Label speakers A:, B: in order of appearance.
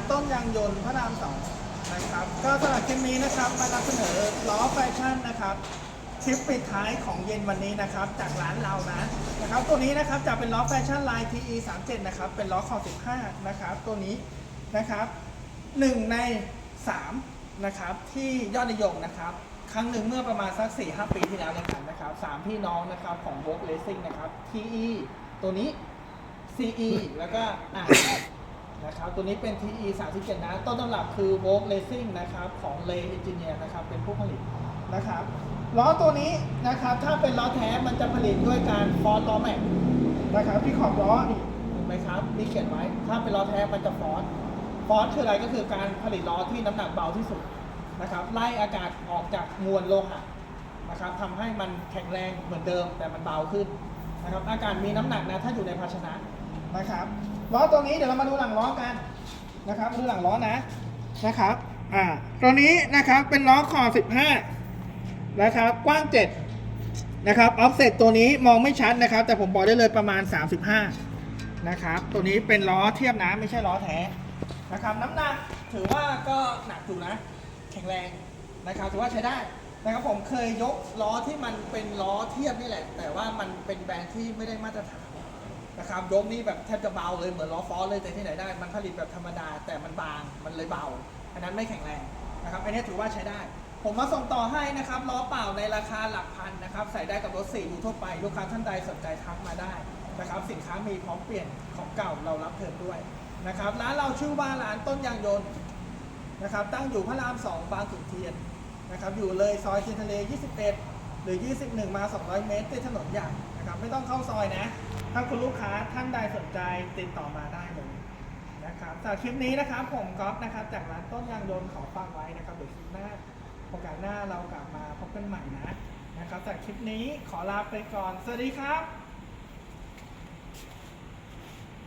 A: านต้นยางยนต์พระรามสองนะครับ ก็สำหรับคลิปนี้นะครับมานำเสนอล้อแฟชั่นนะครับทริปปิดท้ายของเย็นวันนี้นะครับ จากร้านเรานะนะครับตัวนี้นะครับจะเป็นล้อแฟชั่นลาย TE 3 7นะครับเป็นล้อคอ15นะครับตัวนี้นะครับหนึ่งในสามนะครับที่ยอดนิยมนะครับครั้งหนึ่งเมื่อประมาณสัก 4 5 ปีที่แล้วนะครับนะครับสามพี่น้องนะครับของ v o g Racing นะครับ TE ตัวนี้ CE แล้วก็อ่า นะครับตัวนี้เป็น TE 37นะต้นตำรับคือ v o g Racing นะครับของ Lay Engineer นะครับเป็นผู้ผลิตนะครับล้อตัวนี้นะครับถ้าเป็นล้อแท้มันจะผลิตด้วยการฟอสล้อแม็กนะครับที่ขอบล้อนี่ไหมครับนี่เขียนไว้ ถ้าเป็นล้อแท้มันจะฟอสฟอสคืออะไรก็คือการผลิตล้อที่น้ำหนักเบาที่สุดนะครับไล่อากาศออกจากมวลโลหะนะครับทำให้มันแข็งแรงเหมือนเดิมแต่มันเบาขึ้นนะครับอากาศมีน้ำหนักนะถ้าอยู่ในภาชนะ นะครับล้อตัวนี้เดี๋ยวเรามาดูหลังล้อกันนะครับดูหลังล้อนะนะครับอ่าตัวนี้นะครับเป็นล้อคอ15นะครับกว้าง7นะครับออฟเซตตัวนี้มองไม่ชัดนะครับ แต่ผมบอกได้เลยประมาณ 35นะครับตัวนี้เป็นล้อเทียบนะไม่ใช่ล้อแท้นะครับน้ำหนักถือว่าก็หนักอยู่นะ แข็งแรงนะครับถือว่าใช้ได้นะครับผมเคยยกล้อที่มันเป็นล้อเทียบนี่แหละ แต่ว่ามันเป็นแบรนด์ที่ไม่ได้มาตรฐาน นะครับยกนี่แบบแทบจะเบาเลยเหมือนล้อฟอสเลยแต่ที่ไหนได้ มันผลิตแบบธรรมดาแต่มันบางมันเลยเบา อันนั้นไม่แข็งแรงนะครับอันนี้ถือว่าใช้ได้ ผมมาส่งต่อให้นะครับล้อเปล่าในราคาหลักพันนะครับใส่ได้กับรถสี่ดูทั่วไปลูกค้าท่านใดสนใจทักมาได้นะครับสินค้ามีพร้อมเปลี่ยนของเก่าเรารับเทิร์นด้วยนะครับร้านเราชื่อว่าร้านต้นยางยนต์นะครับตั้งอยู่พระราม2บางขุนเทียนนะครับอยู่เลยซอยเทียนทะเล 21 หรือ 21 มา 200 เมตรที่ถนนใหญ่ นะครับไม่ต้องเข้าซอยนะ ถ้าคุณลูกค้าท่านใดสนใจติดต่อมาได้เลยนะครับสำหรับคลิปนี้นะครับผมก๊อฟนะครับ จากร้านต้นยางยนต์ขอฝากไว้นะครับเดี๋ยวคลิปหน้าโอกาสหน้าเรากลับมาพบกันใหม่นะนะครับจากคลิปนี้ขอลาไปก่อน สวัสดีครับ